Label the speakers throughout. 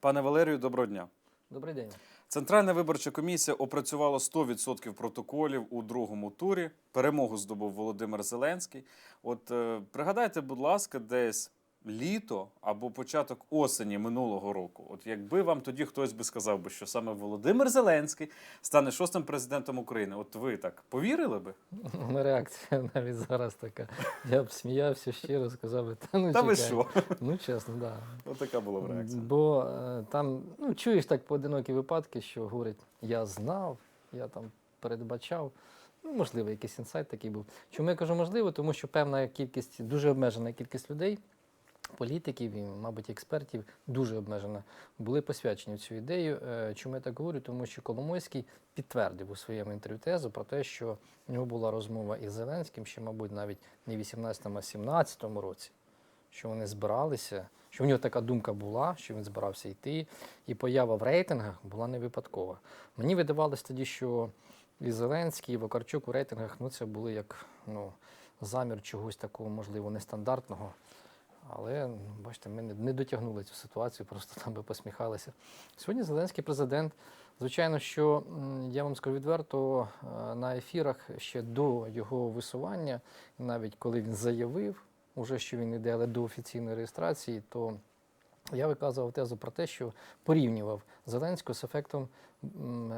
Speaker 1: Пане Валерію, доброго дня.
Speaker 2: Добрий день.
Speaker 1: Центральна виборча комісія опрацювала 100% протоколів у другому турі. Перемогу здобув Володимир Зеленський. От е, пригадайте, будь ласка, десь літо або початок осені минулого року. От якби вам тоді хтось би сказав би, що саме Володимир Зеленський стане шостим президентом України, от ви так повірили би?
Speaker 2: У мене реакція навіть зараз така. Я б сміявся щиро, сказав би, та ну
Speaker 1: Та ви
Speaker 2: чекай.
Speaker 1: що?
Speaker 2: Ну чесно, так. Да.
Speaker 1: От така була б реакція.
Speaker 2: Бо е, там ну, чуєш так поодинокі випадки, що говорять, я знав, я там передбачав. Ну, можливо, якийсь інсайт такий був. Чому я кажу можливо? Тому що певна кількість, дуже обмежена кількість людей, політиків і, мабуть, експертів, дуже обмежена, були посвячені цю ідею. Е, Чому я так говорю? Тому що Коломойський підтвердив у своєму інтерв'ю тезу про те, що в нього була розмова із Зеленським, ще, мабуть, навіть не в 18-му, а 17-му році що вони збиралися, що в нього така думка була, що він збирався йти, і поява в рейтингах була не випадкова. Мені видавалось тоді, що і Зеленський, і Вакарчук у рейтингах ну, це були як ну, замір чогось такого, можливо, нестандартного. Але ну, бачите, ми не, дотягнули цю ситуацію, просто там би посміхалися. Сьогодні Зеленський президент. Звичайно, що я вам скажу відверто, е, на ефірах ще до його висування, навіть коли він заявив, уже що він йде, але до офіційної реєстрації, то я виказував тезу про те, що порівнював Зеленського з ефектом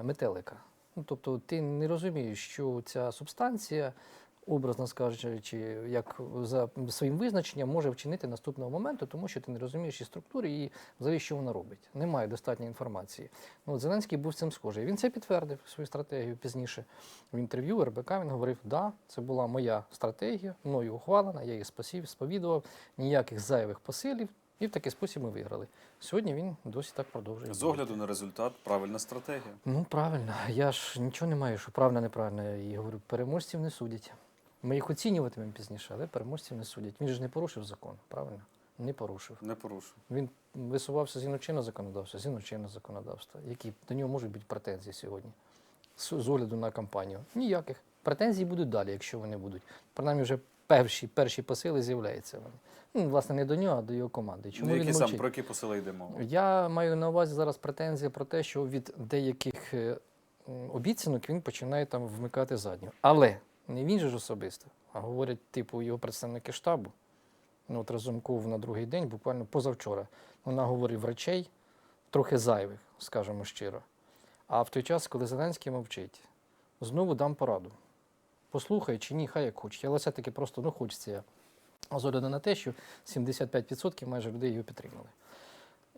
Speaker 2: метелика. Ну, тобто ти не розумієш, що ця субстанція, образно скажучи, як за своїм визначенням може вчинити наступного моменту, тому що ти не розумієш і структури, і взагалі, що вона робить. Немає достатньої інформації. Ну, от Зеленський був цим схожий. Він це підтвердив свою стратегію пізніше в інтерв'ю РБК. Він говорив: да, це була моя стратегія, мною ухвалена, я її спасів, сповідував, ніяких зайвих посилів. І в такий спосіб ми виграли. Сьогодні він досі так продовжує.
Speaker 1: З огляду на результат, правильна стратегія.
Speaker 2: Ну, правильно. Я ж нічого не маю, що правильно, неправильно. Я і говорю, переможців не судять. Ми їх оцінюватимемо пізніше, але переможців не судять. Він ж не порушив закон, правильно? Не порушив.
Speaker 1: Не порушую.
Speaker 2: Він висувався згідно чинного законодавства, згідно чинного законодавства. Які до нього можуть бути претензії сьогодні? З, з огляду на кампанію. Ніяких. Претензії будуть далі, якщо вони будуть. Принаймні вже перші, перші посили з'являються вони. Ну, власне, не до нього, а до його команди. Чому
Speaker 1: Ну, які
Speaker 2: він
Speaker 1: сам про які посили йде мова?
Speaker 2: Я маю на увазі зараз претензії про те, що від деяких е, обіцянок він починає там вмикати задню. Але не він же ж особисто, а говорять, типу, його представники штабу. Ну, от Разумков на другий день, буквально позавчора, вона говорив речей трохи зайвих, скажімо щиро. А в той час, коли Зеленський мовчить, знову дам пораду. Послухай чи ні, хай як хочуть. Але все-таки просто ну, хочеться з огляду на те, що 75% майже людей його підтримали.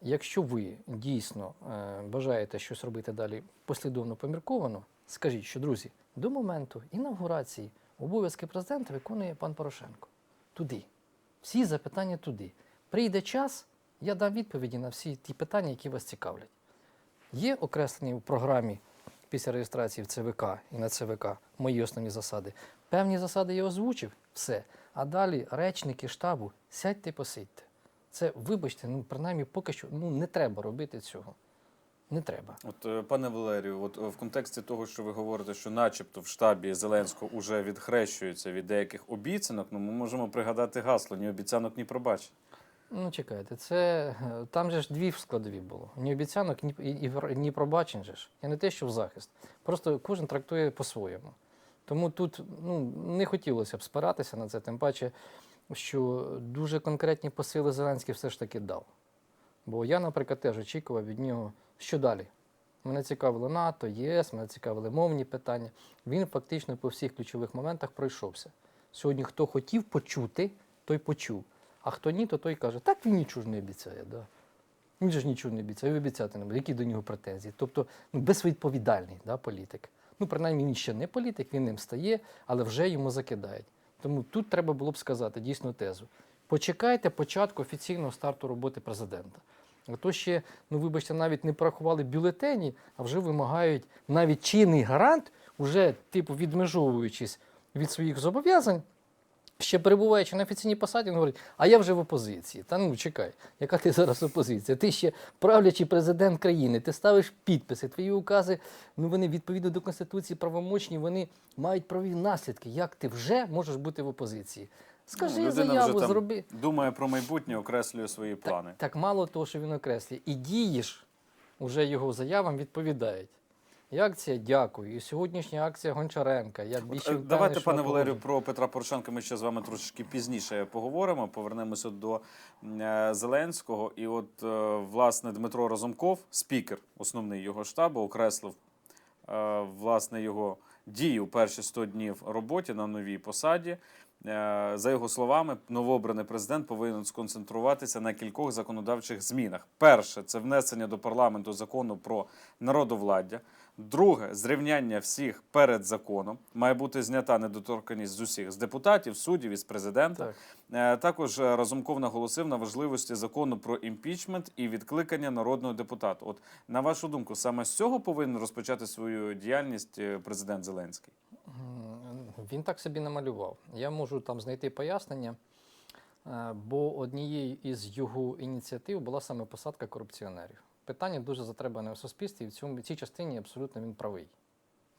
Speaker 2: Якщо ви дійсно е, бажаєте щось робити далі послідовно помірковано, скажіть, що друзі, до моменту інавгурації обов'язки президента виконує пан Порошенко. Туди. Всі запитання туди. Прийде час, я дам відповіді на всі ті питання, які вас цікавлять. Є окреслені в програмі після реєстрації в ЦВК і на ЦВК мої основні засади. Певні засади я озвучив, все. А далі речники штабу, сядьте, посидьте. Це, вибачте, ну принаймні поки що ну, не треба робити цього. Не треба.
Speaker 1: От, е, пане Валерію, от е, в контексті того, що ви говорите, що начебто в штабі Зеленського уже відхрещуються від деяких обіцянок, ну ми можемо пригадати гасло ні обіцянок, ні пробачень.
Speaker 2: Ну, чекайте, це е, там же ж дві складові було. Ні обіцянок, ні, і, і, ні пробачень же ж. І не те, що в захист. Просто кожен трактує по-своєму. Тому тут ну, не хотілося б спиратися на це, тим паче, що дуже конкретні посили Зеленський все ж таки дав. Бо я, наприклад, теж очікував від нього, що далі. Мене цікавило НАТО, ЄС, мене цікавили мовні питання. Він фактично по всіх ключових моментах пройшовся. Сьогодні хто хотів почути, той почув. А хто ні, то той каже, так він нічого ж не обіцяє. Да. Він же ж нічого не обіцяє, обіцяти не буде. Які до нього претензії? Тобто ну, безвідповідальний да, політик. Ну, принаймні, він ще не політик, він ним стає, але вже йому закидають. Тому тут треба було б сказати дійсно тезу. Почекайте початку офіційного старту роботи президента. А то ще, ну вибачте, навіть не порахували бюлетені, а вже вимагають навіть чинний гарант, уже типу відмежовуючись від своїх зобов'язань, ще перебуваючи на офіційній посаді, він говорить, а я вже в опозиції. Та ну чекай, яка ти зараз опозиція? Ти ще правлячий президент країни, ти ставиш підписи, твої укази, ну вони відповідно до Конституції правомочні, вони мають правові наслідки. Як ти вже можеш бути в опозиції? Скажи
Speaker 1: Ну,
Speaker 2: заяву,
Speaker 1: вже там
Speaker 2: зроби.
Speaker 1: Думає про майбутнє, окреслює свої плани.
Speaker 2: так мало того, що він окреслює. І дії ж уже його заявам відповідають. І акція дякую. І сьогоднішня акція Гончаренка. Я більше
Speaker 1: е,
Speaker 2: впевнений,
Speaker 1: Давайте,
Speaker 2: що
Speaker 1: пане Валерію, про Петра Порошенка ми ще з вами трошечки пізніше поговоримо. Повернемося до е, Зеленського. І от, е, власне, Дмитро Разумков, спікер основний його штабу, окреслив власне його дії у перші 100 днів роботі на новій посаді. За його словами, новообраний президент повинен сконцентруватися на кількох законодавчих змінах. Перше це внесення до парламенту закону про народовладдя. Друге зрівняння всіх перед законом. Має бути знята недоторканність з усіх з депутатів, суддів і з президента.
Speaker 2: Так.
Speaker 1: Е, Також е, Разумков наголосив на важливості закону про імпічмент і відкликання народного депутата. От на вашу думку, саме з цього повинен розпочати свою діяльність е, президент Зеленський.
Speaker 2: Він так собі намалював. Я можу там знайти пояснення, бо однією із його ініціатив була саме посадка корупціонерів. Питання дуже затребане в суспільстві, і в цьому в цій частині абсолютно він правий,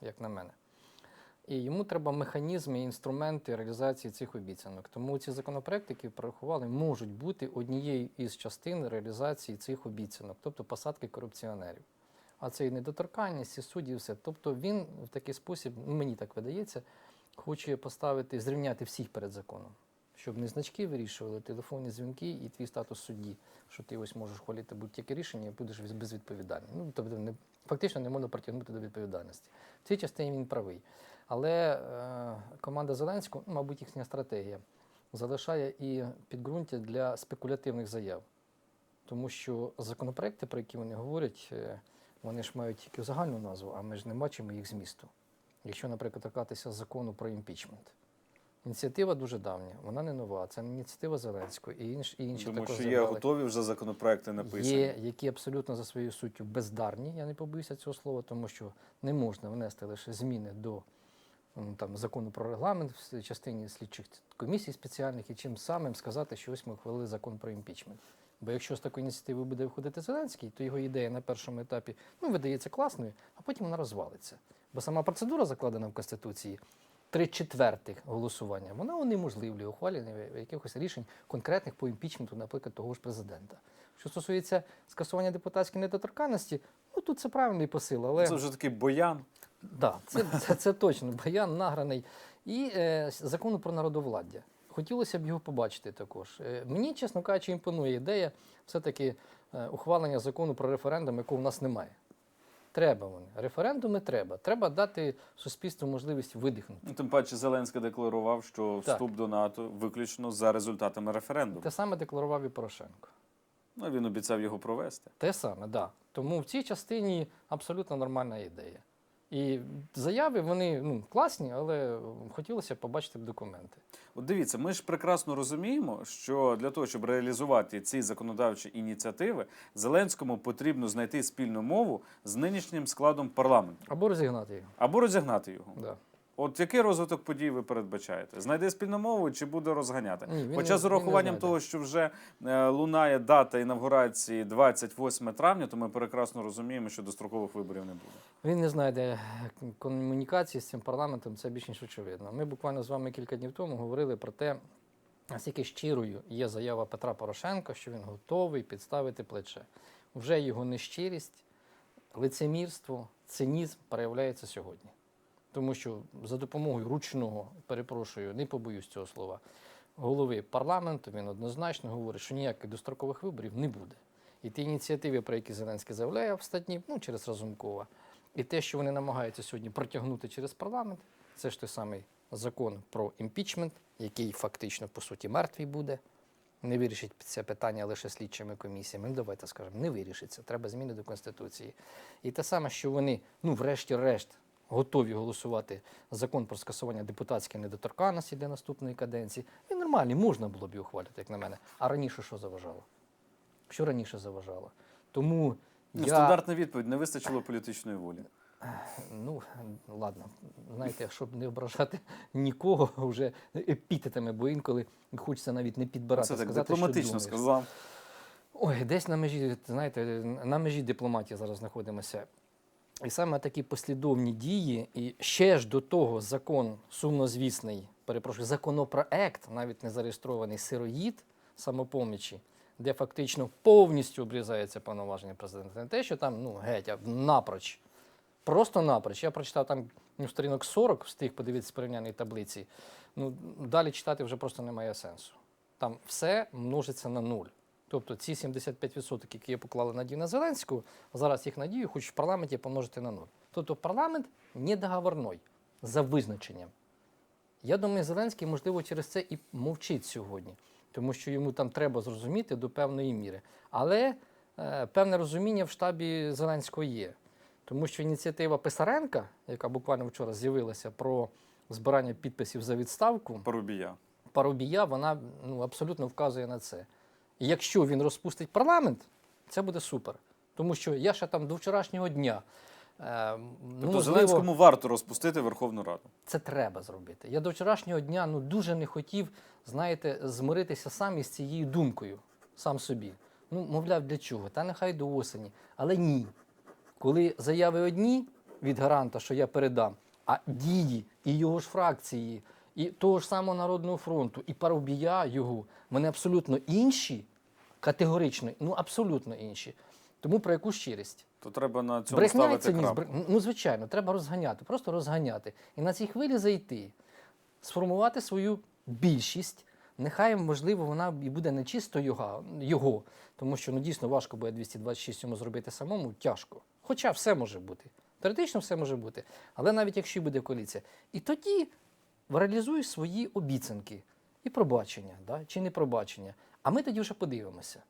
Speaker 2: як на мене. І йому треба механізми і інструменти реалізації цих обіцянок. Тому ці законопроекти, які порахували, можуть бути однією із частин реалізації цих обіцянок, тобто посадки корупціонерів. А це і недоторканність, і судді, і все. Тобто він в такий спосіб, ну, мені так видається, хоче поставити, зрівняти всіх перед законом. Щоб не значки вирішували, телефонні дзвінки і твій статус судді, що ти ось можеш хвалити будь-яке рішення і будеш без- безвідповідальний. Ну, тобто не, фактично не можна притягнути до відповідальності. В цій частині він правий. Але е, команда Зеленського, ну, мабуть, їхня стратегія, залишає і підґрунтя для спекулятивних заяв. Тому що законопроекти, про які вони говорять, е, вони ж мають тільки загальну назву, а ми ж не бачимо їх змісту. Якщо, наприклад, торкатися закону про імпічмент. Ініціатива дуже давня, вона не нова. Це ініціатива Зеленського і інші, і інші також
Speaker 1: що є
Speaker 2: забрали.
Speaker 1: готові вже законопроекти написані.
Speaker 2: Є, які абсолютно за своєю суттю бездарні, я не побоюся цього слова, тому що не можна внести лише зміни до там, закону про регламент в частині слідчих комісій спеціальних і чим самим сказати, що ось ми ухвалили закон про імпічмент. Бо якщо з такої ініціативи буде виходити Зеленський, то його ідея на першому етапі ну, видається класною, а потім вона розвалиться. Бо сама процедура закладена в Конституції. Три четвертих голосування, вона унеможливлює ухвалення якихось рішень конкретних по імпічменту, наприклад, того ж президента. Що стосується скасування депутатської недоторканності, ну тут це правильний посил, але
Speaker 1: Це вже такий боян.
Speaker 2: да, це, це, це точно баян награний. І е, закону про народовладдя. Хотілося б його побачити також. Е, мені, чесно кажучи, імпонує ідея все-таки е, ухвалення закону про референдум, якого в нас немає. Треба вони. Референдуми треба. Треба дати суспільству можливість видихнути.
Speaker 1: Ну, Тим паче Зеленський декларував, що
Speaker 2: Так.
Speaker 1: вступ до НАТО виключно за результатами референдуму.
Speaker 2: Те саме декларував і Порошенко.
Speaker 1: Ну, він обіцяв його провести.
Speaker 2: Те саме, так. Да. Тому в цій частині абсолютно нормальна ідея. І заяви вони ну, класні, але хотілося б побачити документи.
Speaker 1: От дивіться, ми ж прекрасно розуміємо, що для того, щоб реалізувати ці законодавчі ініціативи, Зеленському потрібно знайти спільну мову з нинішнім складом парламенту
Speaker 2: Або розігнати його.
Speaker 1: або розігнати його.
Speaker 2: Да.
Speaker 1: От який розвиток подій ви передбачаєте? Знайде спільну мову чи буде розганяти?
Speaker 2: Ні,
Speaker 1: Хоча
Speaker 2: не-
Speaker 1: з урахуванням того, що вже е, лунає дата інавгурації 28 травня, то ми прекрасно розуміємо, що дострокових виборів не буде.
Speaker 2: Він не знайде комунікації з цим парламентом, це більш ніж очевидно. Ми буквально з вами кілька днів тому говорили про те, наскільки щирою є заява Петра Порошенка, що він готовий підставити плече. Вже його нещирість, лицемірство, цинізм проявляється сьогодні. Тому що за допомогою ручного, перепрошую, не побоюсь цього слова, голови парламенту він однозначно говорить, що ніяких дострокових виборів не буде. І ті ініціативи, про які Зеленський заявляє в статті, ну через Разумкова, і те, що вони намагаються сьогодні протягнути через парламент, це ж той самий закон про імпічмент, який фактично по суті мертвий буде. Не вирішить це питання лише слідчими комісіями. Ну, давайте скажемо, не вирішиться. Треба зміни до Конституції. І те саме, що вони, ну, врешті-решт, готові голосувати закон про скасування депутатської недоторканності для наступної каденції. Він нормальний, можна було б його ухвалити, як на мене. А раніше що заважало? Що раніше заважало? Тому
Speaker 1: Ну,
Speaker 2: я...
Speaker 1: Стандартна відповідь не вистачило політичної волі.
Speaker 2: Ну, ладно, знаєте, щоб не ображати нікого вже епітетами, бо інколи хочеться навіть не підбирати.
Speaker 1: Це так
Speaker 2: сказати,
Speaker 1: дипломатично
Speaker 2: що
Speaker 1: сказав.
Speaker 2: Ой, десь на межі, знаєте, на межі дипломатії зараз знаходимося. І саме такі послідовні дії, і ще ж до того закон сумнозвісний перепрошую, законопроект, навіть не зареєстрований сироїд самопомічі, де фактично повністю обрізається повноваження президента. Не те, що там ну, геть, а напроч. Просто напроч. Я прочитав там ну, сторінок 40, встиг подивитися порівнянні таблиці. Ну, далі читати вже просто немає сенсу. Там все множиться на нуль. Тобто ці 75%, які я поклали надію на Зеленського, зараз їх надію хоч в парламенті помножити на нуль. Тобто парламент недоговорний за визначенням. Я думаю, Зеленський, можливо, через це і мовчить сьогодні, тому що йому там треба зрозуміти до певної міри. Але е, певне розуміння в штабі Зеленського є. Тому що ініціатива Писаренка, яка буквально вчора з'явилася про збирання підписів за відставку,
Speaker 1: Парубія.
Speaker 2: Парубія, вона ну, абсолютно вказує на це. І якщо він розпустить парламент, це буде супер. Тому що я ще там до вчорашнього дня. Е, ну,
Speaker 1: Тобто
Speaker 2: можливо,
Speaker 1: Зеленському варто розпустити Верховну Раду.
Speaker 2: це треба зробити. Я до вчорашнього дня ну, дуже не хотів, знаєте, змиритися сам із цією думкою, сам собі. Ну, мовляв, для чого? Та нехай до осені. Але ні. Коли заяви одні від гаранта, що я передам, а дії і його ж фракції, і того ж самого Народного фронту, і Парубія його, вони абсолютно інші, категорично, ну абсолютно інші. Тому про яку щирість?
Speaker 1: То треба на цьому
Speaker 2: Брехня
Speaker 1: ставити
Speaker 2: цинізм.
Speaker 1: крапку.
Speaker 2: Бр- Ну, звичайно, треба розганяти, просто розганяти. І на цій хвилі зайти, сформувати свою більшість. Нехай, можливо, вона і буде не чисто його, його тому що ну, дійсно важко буде 226 йому зробити самому, тяжко. Хоча все може бути. Теоретично все може бути. Але навіть якщо і буде коаліція. І тоді реалізуй свої обіцянки і пробачення, да? чи не пробачення. А ми тоді вже подивимося.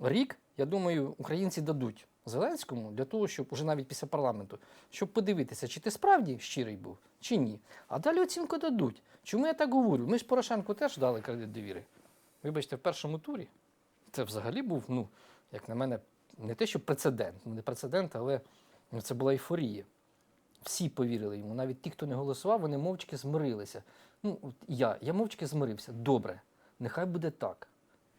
Speaker 2: Рік, я думаю, українці дадуть Зеленському для того, щоб уже навіть після парламенту, щоб подивитися, чи ти справді щирий був, чи ні. А далі оцінку дадуть. Чому я так говорю? Ми ж Порошенку теж дали кредит довіри. Вибачте, в першому турі це взагалі був, ну, як на мене, не те, що прецедент, ну, не прецедент, але ну, це була ейфорія. Всі повірили йому, навіть ті, хто не голосував, вони мовчки змирилися. Ну, от я, я мовчки змирився. Добре, нехай буде так.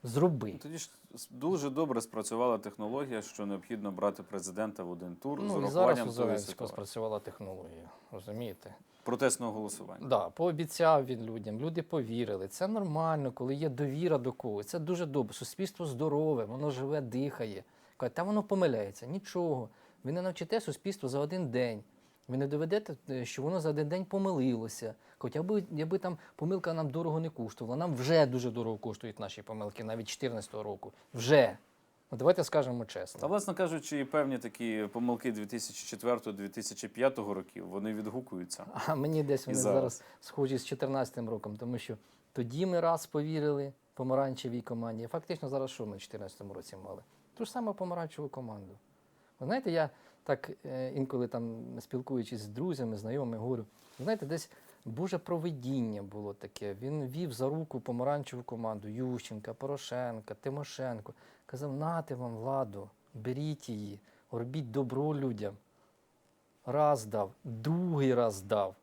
Speaker 2: Зроби.
Speaker 1: Тоді ж дуже добре спрацювала технологія, що необхідно брати президента в один тур з
Speaker 2: Ну, і зараз у Зеленського спрацювала технологія, розумієте?
Speaker 1: протестного голосування.
Speaker 2: Да, пообіцяв він людям, люди повірили. Це нормально, коли є довіра до когось. Це дуже добре. Суспільство здорове, воно живе, дихає. Кажуть, та воно помиляється. Нічого. Ви не навчите суспільство за один день. Ви не доведете, е, що воно за один день помилилося. Кажуть, аби, аби там помилка нам дорого не коштувала. Нам вже дуже дорого коштують наші помилки, навіть 2014 року. Вже. Ну, давайте скажемо чесно.
Speaker 1: Та, власне кажучи, і певні такі помилки 2004-2005 років вони відгукуються.
Speaker 2: А мені десь вони
Speaker 1: зараз.
Speaker 2: зараз. схожі з 14 роком, тому що тоді ми раз повірили помаранчевій команді. Фактично зараз що ми в 14 році мали? Ту ж саму помаранчеву команду. Ви знаєте, я так е, інколи там спілкуючись з друзями, знайомими, говорю, знаєте, десь Боже провидіння було таке. Він вів за руку помаранчеву команду Ющенка, Порошенка, Тимошенко. Казав, нате вам владу, беріть її, робіть добро людям. Раз дав, другий раз дав.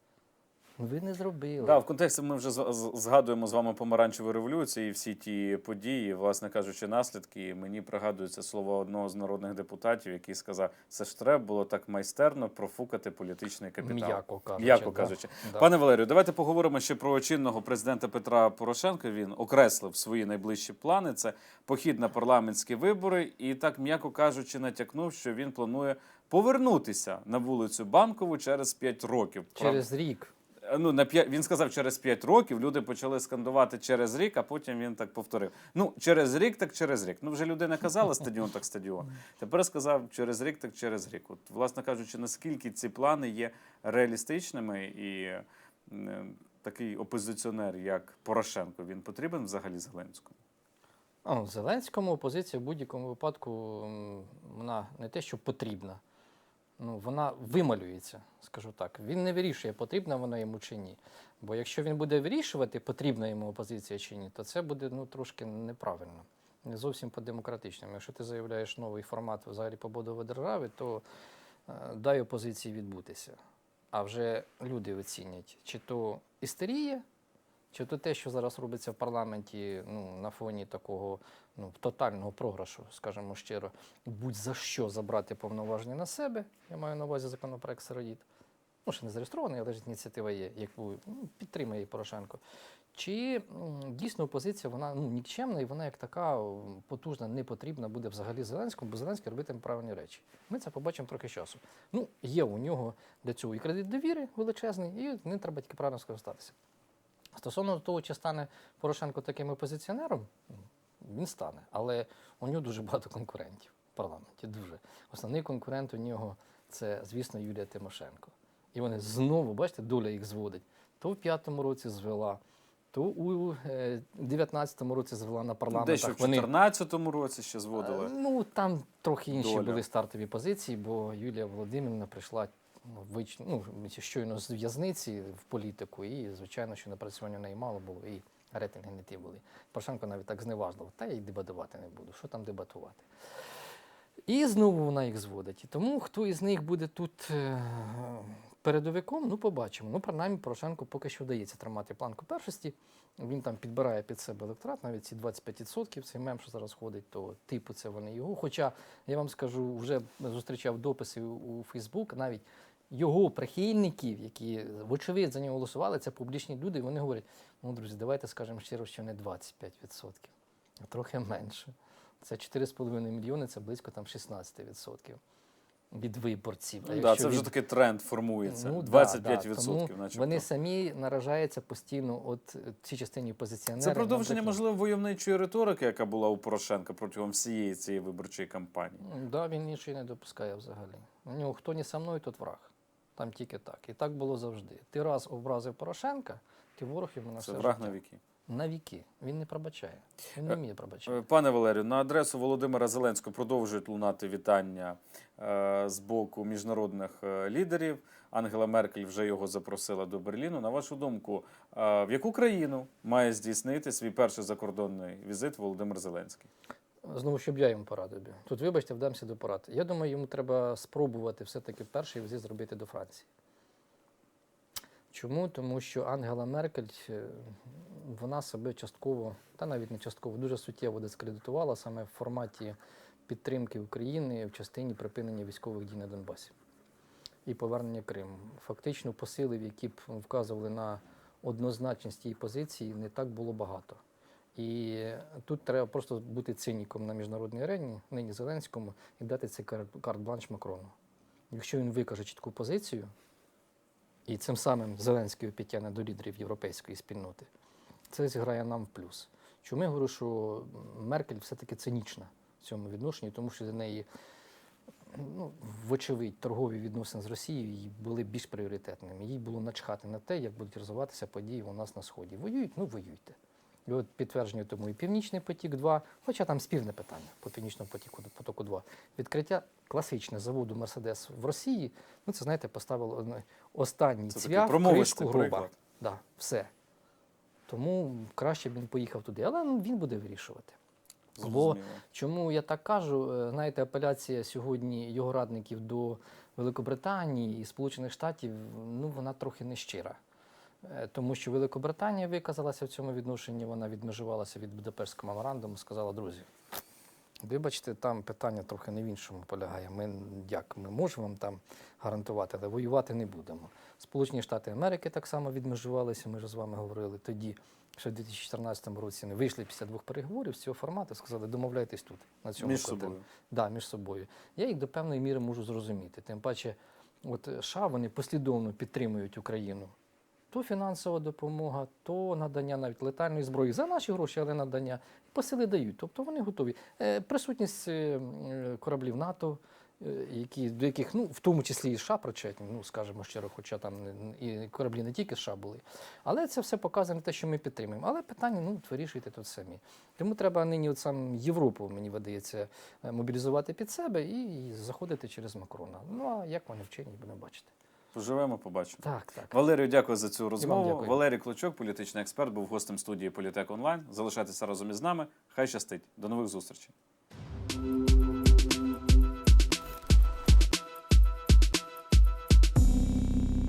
Speaker 2: Ви не зробили.
Speaker 1: Да, в контексті ми вже згадуємо з вами помаранчеву революцію і всі ті події, власне кажучи, наслідки. І Мені пригадується слово одного з народних депутатів, який сказав: це ж треба було так майстерно профукати політичний капітал.
Speaker 2: М'яко кажучи.
Speaker 1: М'яко кажучи.
Speaker 2: Да.
Speaker 1: Пане Валерію, давайте поговоримо ще про чинного президента Петра Порошенка. Він окреслив свої найближчі плани. Це похід на парламентські вибори, і так, м'яко кажучи, натякнув, що він планує повернутися на вулицю Банкову через 5 років.
Speaker 2: Через рік.
Speaker 1: Ну, на п'я- він сказав через 5 років. Люди почали скандувати через рік, а потім він так повторив. Ну, через рік, так через рік. Ну, вже людина казала стадіон, так стадіон. Тепер сказав через рік, так через рік. От, власне кажучи, наскільки ці плани є реалістичними і е, такий опозиціонер, як Порошенко, він потрібен взагалі Зеленському?
Speaker 2: О, Зеленському опозиція в будь-якому випадку вона не те, що потрібна. Ну, вона вималюється, скажу так. Він не вирішує, потрібна вона йому чи ні. Бо якщо він буде вирішувати, потрібна йому опозиція чи ні, то це буде ну, трошки неправильно, не зовсім по-демократичному. Якщо ти заявляєш новий формат взагалі побудови держави, то е, дай опозиції відбутися. А вже люди оцінять, чи то істерія, чи то те, що зараз робиться в парламенті ну, на фоні такого ну, тотального програшу, скажімо щиро, будь-за що забрати повноваження на себе, я маю на увазі законопроект Сиродіт. ну ще не зареєстрований, але ж ініціатива є, яку ну, підтримує Порошенко. Чи дійсно опозиція вона ну, нікчемна і вона як така потужна, не потрібна буде взагалі Зеленському, бо Зеленський робитиме правильні речі. Ми це побачимо трохи часу. Ну, є у нього для цього і кредит довіри величезний, і не треба тільки правильно скористатися. Стосовно того, чи стане Порошенко таким опозиціонером, він стане, але у нього дуже багато конкурентів в парламенті. Дуже. Основний конкурент у нього це, звісно, Юлія Тимошенко. І вони знову, бачите, доля їх зводить. То в п'ятому році звела, то у е, 19-му році звела на
Speaker 1: Дещо в
Speaker 2: парламентах.
Speaker 1: 2014 році ще зводили.
Speaker 2: Е, Ну, там трохи інші
Speaker 1: Доля.
Speaker 2: були стартові позиції, бо Юлія Володимирівна прийшла вич... ну, щойно з в'язниці в політику, і, звичайно, що напрацювання в неї мало було, і рейтинги не ті були. Порошенко навіть так зневажливо, та я й дебатувати не буду. Що там дебатувати? І знову вона їх зводить. І тому хто із них буде тут е, передовиком, ну побачимо. Ну, принаймні, Порошенко поки що вдається тримати планку першості. Він там підбирає під себе електорат, навіть ці 25%, цей мем, що зараз ходить, то типу це вони його. Хоча я вам скажу, вже зустрічав дописи у Фейсбук, навіть його прихильників, які вочевидь за нього голосували, це публічні люди, і вони говорять: ну, друзі, давайте скажемо щиро, що не 25%, а трохи менше. Це 4,5 мільйони, це близько там 16% від виборців.
Speaker 1: Ну, да, це вже
Speaker 2: від-
Speaker 1: такий тренд формується.
Speaker 2: Ну,
Speaker 1: 25%,
Speaker 2: да. Тому. Вони самі наражаються постійно от цій частині опозиціонерів.
Speaker 1: Це продовження,
Speaker 2: наприклад.
Speaker 1: можливо, войовничої риторики, яка була у Порошенка протягом всієї цієї виборчої кампанії.
Speaker 2: М, Да, він іншої не допускає взагалі. У нього хто не со мною, тот враг. Там тільки так. І так було завжди. Ти раз образив Порошенка, ти ворог йому на
Speaker 1: Це
Speaker 2: все
Speaker 1: враг
Speaker 2: життя.
Speaker 1: на віки.
Speaker 2: На віки. Він не пробачає. Він не вміє пробачати.
Speaker 1: Е, Пане Валерію, на адресу Володимира Зеленського продовжують лунати вітання е, з боку міжнародних е, лідерів. Ангела Меркель вже його запросила до Берліну. На вашу думку, е, в яку країну має здійснити свій перший закордонний візит Володимир Зеленський?
Speaker 2: Знову, щоб я йому порадив. Тут, вибачте, вдамся до порад. Я думаю, йому треба спробувати все-таки перший візит зробити до Франції. Чому? Тому що Ангела Меркель, е, вона себе частково, та навіть не частково, дуже суттєво дискредитувала саме в форматі підтримки України в частині припинення військових дій на Донбасі і повернення Криму. Фактично посилів, які б вказували на однозначність її позиції, не так було багато. І тут треба просто бути циніком на міжнародній арені, нині Зеленському, і дати цей кар- карт-бланш Макрону. Якщо він викаже чітку позицію, і цим самим Зеленський підтягне до лідерів європейської спільноти, це зіграє нам в плюс. Чому я говорю, що Меркель все-таки цинічна в цьому відношенні, тому що для неї, ну, вочевидь, торгові відносини з Росією були більш пріоритетними. Їй було начхати на те, як будуть розвиватися події у нас на Сході. Воюють, ну воюйте. І от підтвердження тому і Північний потік 2, хоча там спірне питання по Північному потіку, потоку 2. Відкриття класичне заводу Мерседес в Росії, ну це знаєте, поставило останній
Speaker 1: Це
Speaker 2: цвях, кришку
Speaker 1: приклад.
Speaker 2: Да, все. Тому краще б він поїхав туди, але ну, він буде вирішувати. Бо Чому я так кажу? Е, Знаєте, апеляція сьогодні його радників до Великобританії і Сполучених Штатів, ну вона трохи нещира. Е, Тому що Великобританія виказалася в цьому відношенні, вона відмежувалася від Будапештського меморандуму, сказала, друзі, вибачте, там питання трохи не в іншому полягає. Ми як ми можемо вам там гарантувати, але воювати не будемо. Сполучені Штати Америки так само відмежувалися, ми вже з вами говорили тоді. Ще в 2014 році не вийшли після двох переговорів з цього формату, сказали, домовляйтесь тут, на цьому
Speaker 1: Між собою.
Speaker 2: Да, між собою. Я їх до певної міри можу зрозуміти. Тим паче, от США вони послідовно підтримують Україну. То фінансова допомога, то надання навіть летальної зброї за наші гроші, але надання посили дають. Тобто вони готові. Е, присутність е, е, кораблів НАТО, які, до яких, ну, в тому числі і США причетні, ну скажімо щиро, хоча там і кораблі не тільки США були. Але це все показує на те, що ми підтримуємо. Але питання, ну, вирішуйте тут самі. Тому треба нині от сам Європу, мені видається, мобілізувати під себе і заходити через Макрона. Ну а як вони вчені, будемо бачити.
Speaker 1: Поживемо, побачимо.
Speaker 2: Так, так.
Speaker 1: Валерію, дякую за цю розмову. Валерій Клочок, політичний експерт, був гостем студії Політек Онлайн. Залишайтеся разом із нами. Хай щастить. До нових зустрічей.